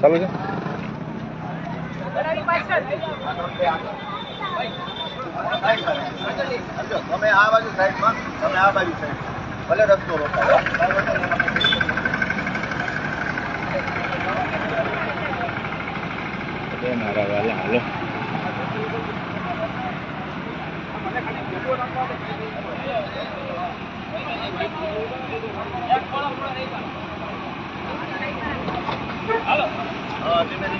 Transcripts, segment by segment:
ચાલુ છે? તમે આ બાજુ સાઈડમાં તમે આ બાજુ સાઈડ ભલે રસ્તો રોકાય. મારા વાલા હાલો ધીમે હાલો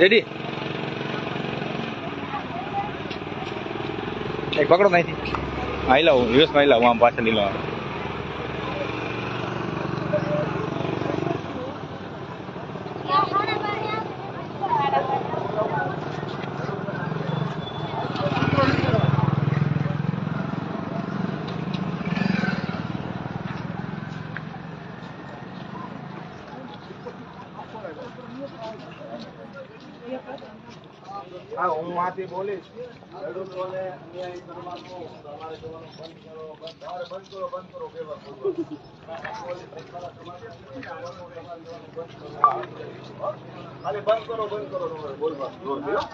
Ready? Eh, pakadam. લાવું યુએસ માં આઈ લાવું આમ પાછળ લીલો હા હું માંથી બોલીશ ખેડૂતોને અન્યાય કરવાનો તમારે જોવાનું બંધ કરો બંધ તમારે બંધ કરો બંધ કરો બોલો. ખાલી બંધ કરો બંધ કરો તમારે બોલવા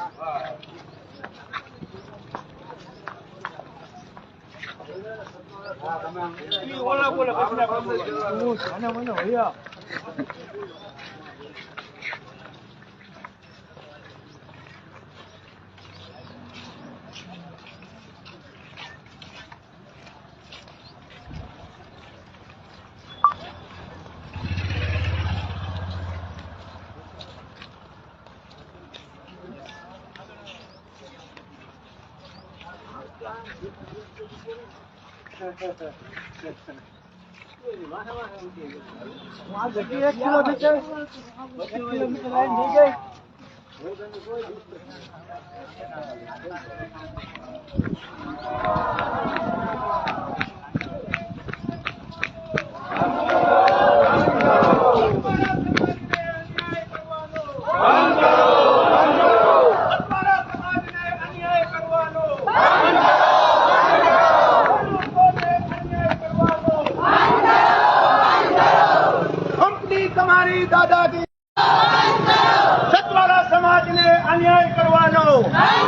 वहाँ देखिए एक किलोमीटर एक किलोमीटर लाइन ठीक है No.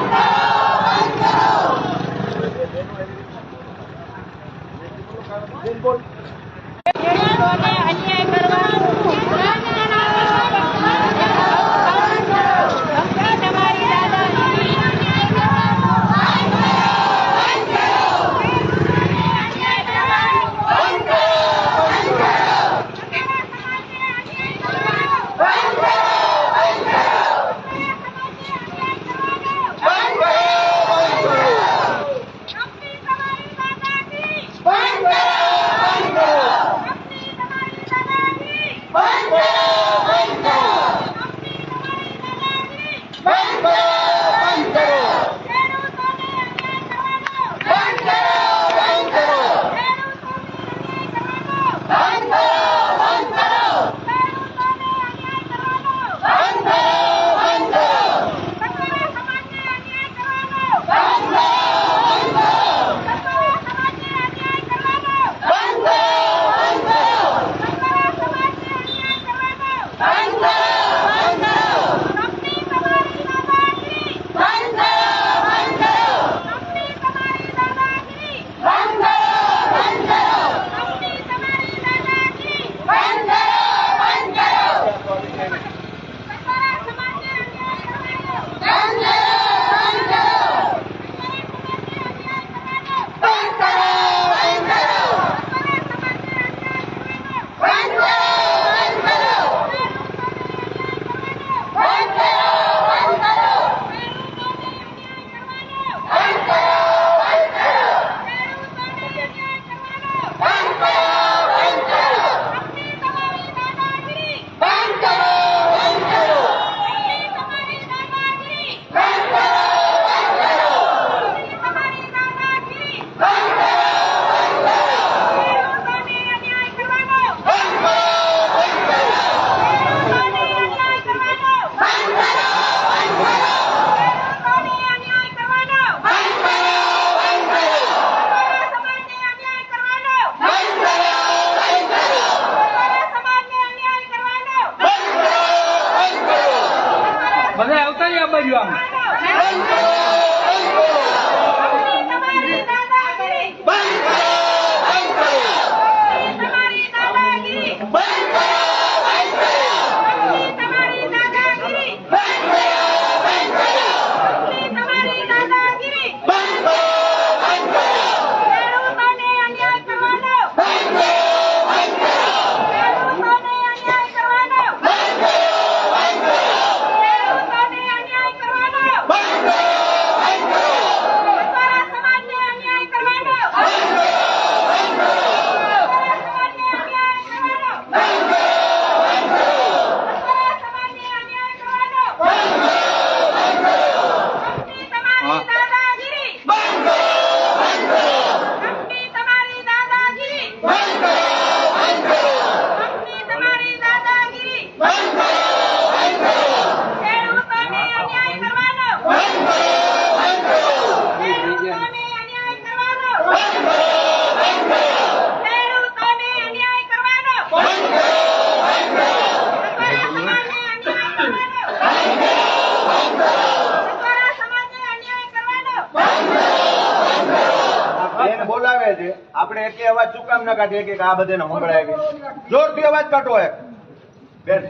સંભળાય છે, આપણે એટલી અવાજ શું કામ ના કાઢીએ કે આ બધાને સંભળાય છે જોરથી અવાજ કાઢો એક. બેન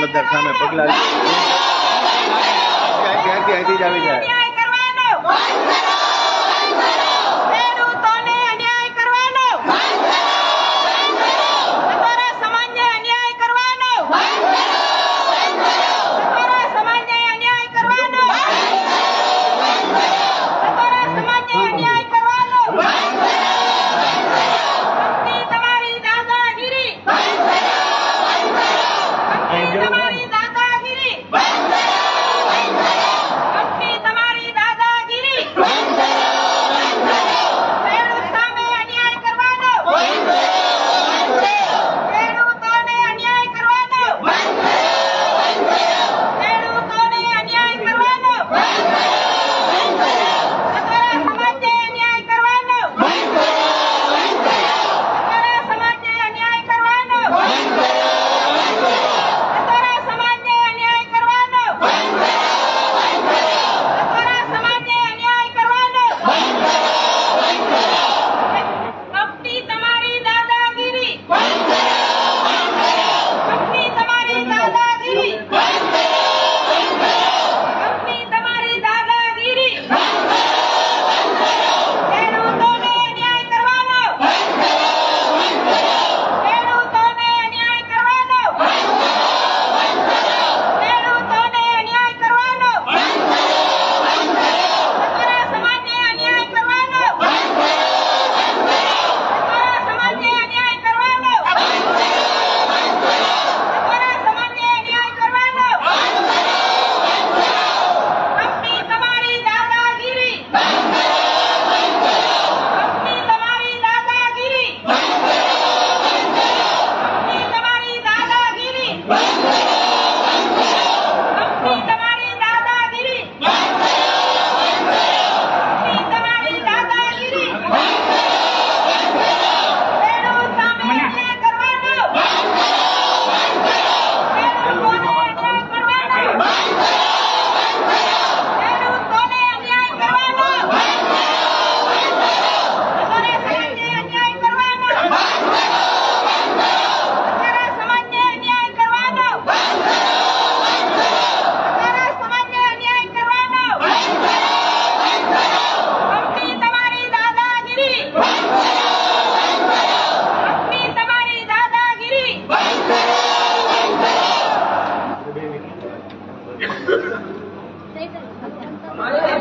મામલતદાર સામે પગલાં ત્યાંથી આવી જાય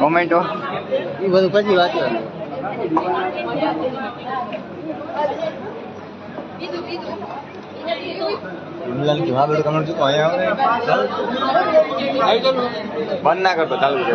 કોમેન્ટો એ બધું પછી વાત બંધ ના કરતો ચાલુ છે